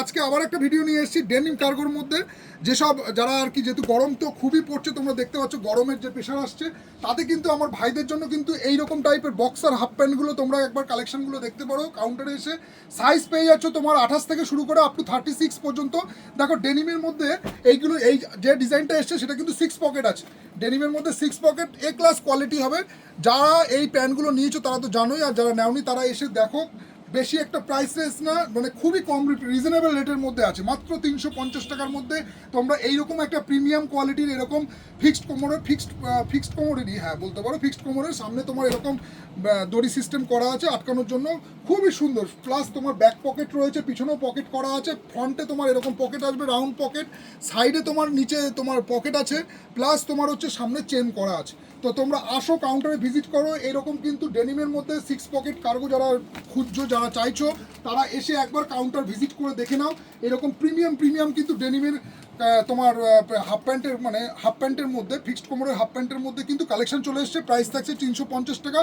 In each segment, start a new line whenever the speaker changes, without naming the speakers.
আজকে আবার একটা ভিডিও নিয়ে এসেছি ডেনিম কার্গোর মধ্যে। যেসব যারা আর কি যেহেতু গরম তো খুবই পড়ছে, তোমরা দেখতে পাচ্ছ গরমের যে প্রেশার আসছে, তাতে কিন্তু আমার ভাইদের জন্য কিন্তু এই রকম টাইপের বক্সার হাফ প্যান্টগুলো তোমরা একবার কালেকশনগুলো দেখতে পারো কাউন্টারে এসে। সাইজ পেয়ে যাচ্ছ তোমার আঠাশ থেকে শুরু করে আপ টু থার্টি সিক্স পর্যন্ত। দেখো ডেনিমের মধ্যে এইগুলো, এই যে ডিজাইনটা এসছে, সেটা কিন্তু সিক্স পকেট আছে। ডেনিমের মধ্যে six pocket A class quality হবে। যারা এই প্যান্টগুলো নিয়েছো, তারা তো জানোই, আর যারা নেওনি, তারা এসে দেখো বেশি একটা প্রাইস না মানে খুবই কম রিজনেবল রেটের মধ্যে আছে। মাত্র তিনশো পঞ্চাশ টাকার মধ্যে তোমরা এইরকম একটা প্রিমিয়াম কোয়ালিটির এরকম ফিক্সড কোমরের ফিক্সড ফিক্সড কোমরেরই হ্যাঁ বলতে পারো ফিক্সড কোমরের সামনে তোমার এরকম দড়ি সিস্টেম করা আছে আটকানোর জন্য। খুবই সুন্দর। প্লাস তোমার ব্যাক পকেট রয়েছে, পিছনেও পকেট করা আছে। ফ্রন্টে তোমার এরকম পকেট আসবে রাউন্ড পকেট সাইডে তোমার, নিচে তোমার পকেট আছে। প্লাস তোমার হচ্ছে সামনে চেন করা আছে। তো তোমরা আসো কাউন্টারে ভিজিট করো। এরকম কিন্তু ডেনিমের মধ্যে সিক্স পকেট কার্গো যারা খুঁজছো, যারা চাইছো তারা এসে একবার কাউন্টার ভিজিট করে দেখে নাও। এরকম প্রিমিয়াম প্রিমিয়াম কিন্তু ডেনিমের তোমার হাফ প্যান্টের মানে হাফ প্যান্টের মধ্যে ফিক্সড কোমরের হাফ প্যান্টের মধ্যে কিন্তু কালেকশন চলে এসছে। প্রাইস থাকছে তিনশো পঞ্চাশ টাকা।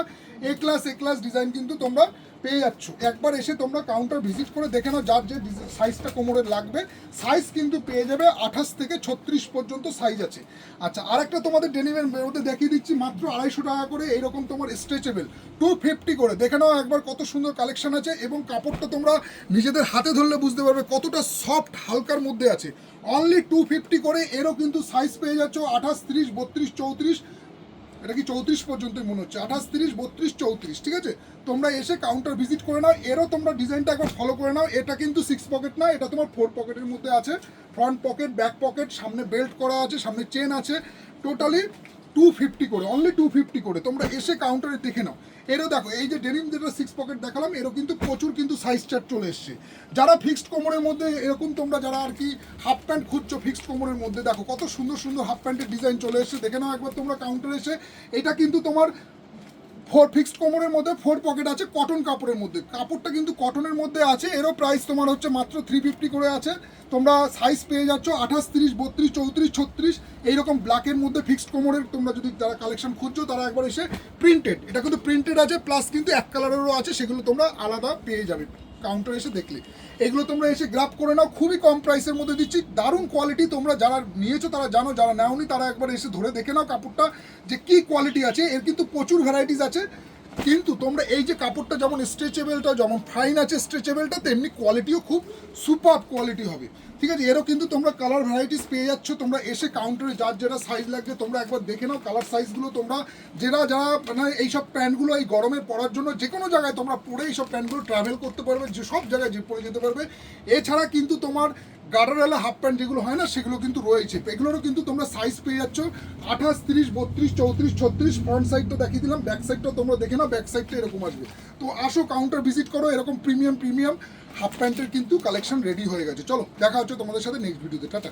A class A class design কিন্তু তোমরা পেয়ে যাচ্ছ। একবার এসে তোমরা কাউন্টার ভিজিট করে দেখে নাও যার যে সাইজটা কোমরের লাগবে। সাইজ কিন্তু পেয়ে যাবে আঠাশ থেকে ছত্রিশ পর্যন্ত সাইজ আছে। আচ্ছা আরেকটা তোমাদের ডেনিমের মধ্যে দেখিয়ে দিচ্ছি, মাত্র আড়াইশো টাকা করে এইরকম তোমার স্ট্রেচেবল টু ফিফটি করে। দেখে নাও একবার কত সুন্দর কালেকশন আছে এবং কাপড়টা তোমরা নিজেদের হাতে ধরলে বুঝতে পারবে কতটা সফট হালকার মধ্যে আছে। অনলি টু ফিফটি করে, এরও কিন্তু সাইজ পেয়ে যাচ্ছ আঠাশ তিরিশ, বত্রিশ, চৌত্রিশ। এটা কি চৌত্রিশ পর্যন্তই মনে হচ্ছে? আঠাশ তিরিশ, বত্রিশ, চৌত্রিশ, ঠিক আছে? তোমরা এসে কাউন্টার ভিজিট করে নাও, এরও তোমরা ডিজাইনটা একবার ফলো করে নাও। এটা কিন্তু সিক্স পকেট না, এটা তোমার ফোর পকেটের মধ্যে আছে। ফ্রন্ট পকেট ব্যাক পকেট সামনে বেল্ট করা আছে, সামনে চেন আছে। টোটালি টু ফিফটি করে অনলি টু ফিফটি করে। তোমরা এসে কাউন্টারে দেখে নাও। এরও দেখো, এই যে ডেনিম যেটা সিক্স পকেট দেখালাম, এরও কিন্তু প্রচুর কিন্তু সাইজ চার্ট চলে এসছে। যারা ফিক্সড কোমরের মধ্যে, এরকম তোমরা যারা আর কি হাফ প্যান্ট খুঁজছো ফিক্সড কোমরের মধ্যে, দেখো কত সুন্দর সুন্দর হাফ প্যান্টের ডিজাইন চলে এসছে। দেখে নাও একবার তোমরা কাউন্টারে এসে। এটা কিন্তু তোমার ফোর ফিক্সড কোমরের মধ্যে ফোর পকেট আছে কটন কাপড়ের মধ্যে। কাপড়টা কিন্তু কটনের মধ্যে আছে, এরও প্রাইস তোমার হচ্ছে মাত্র থ্রি ফিফটি করে আছে। তোমরা সাইজ পেয়ে যাচ্ছ আঠাশ, তিরিশ, বত্রিশ, চৌত্রিশ, ছত্রিশ, এইরকম ব্ল্যাকের মধ্যে ফিক্সড কোমরের তোমরা যদি যারা কালেকশন খুঁজছো, তারা একবার এসে প্রিন্টেড এটা কিন্তু প্রিন্টেড আছে প্লাস কিন্তু এক কালারেরও আছে, সেগুলো তোমরা আলাদা পেয়ে যাবে। কাউন্টার এসে দেখলে। এগুলো তোমরা এসে গ্রাফ করে নাও, খুবই কম প্রাইসের মধ্যে দিচ্ছি। দারুণ কোয়ালিটি তোমরা যারা নিয়েছো, তারা জানো, যারা নেওনি, তারা একবার এসে ধরে দেখে নাও কাপড়টা যে কি কোয়ালিটি আছে। এর কিন্তু প্রচুর ভ্যারাইটিস আছে। কিন্তু তোমরা এই যে কাপড়টা যেমন স্ট্রেচেবেলটা যেমন ফাইন আছে স্ট্রেচেবেলটা তেমনি কোয়ালিটিও খুব সুপার কোয়ালিটি হবে। ঠিক আছে, এরও কিন্তু তোমরা কালার ভ্যারাইটিস পেয়ে যাচ্ছ। তোমরা এসে কাউন্টারে যার যেটা সাইজ লাগবে, তোমরা একবার দেখে নাও কালার সাইজগুলো তোমরা যারা যারা মানে এইসব প্যান্টগুলো এই গরমে পরার জন্য যে কোনো জায়গায় তোমরা পরে এইসব প্যান্টগুলো ট্রাভেল করতে পারবে, যে সব জায়গায় যে পরে যেতে পারবে। এছাড়া কিন্তু তোমার গার্ডারওয়ালা হাফ প্যান্ট যেগুলো হয় না, সেগুলো কিন্তু রয়েছে। এগুলোরও কিন্তু তোমরা সাইজ পেয়ে যাচ্ছ। আঠাশ, তিরিশ, বত্রিশ, চৌত্রিশ, ছত্রিশ ফ্রন্ট সাইডটা দেখিয়ে দিলাম ব্যাক সাইডটা তোমরা দেখে না ব্যাক সাইডটা এরকম আসবে। তো আসো কাউন্টার ভিজিট করো, এরকম প্রিমিয়াম প্রিমিয়াম হাফ প্যান্টের কিন্তু কালেকশন রেডি হয়ে গেছে। চলো, দেখা হচ্ছে তোমাদের সাথে নেক্সট ভিডিওতে টাটা।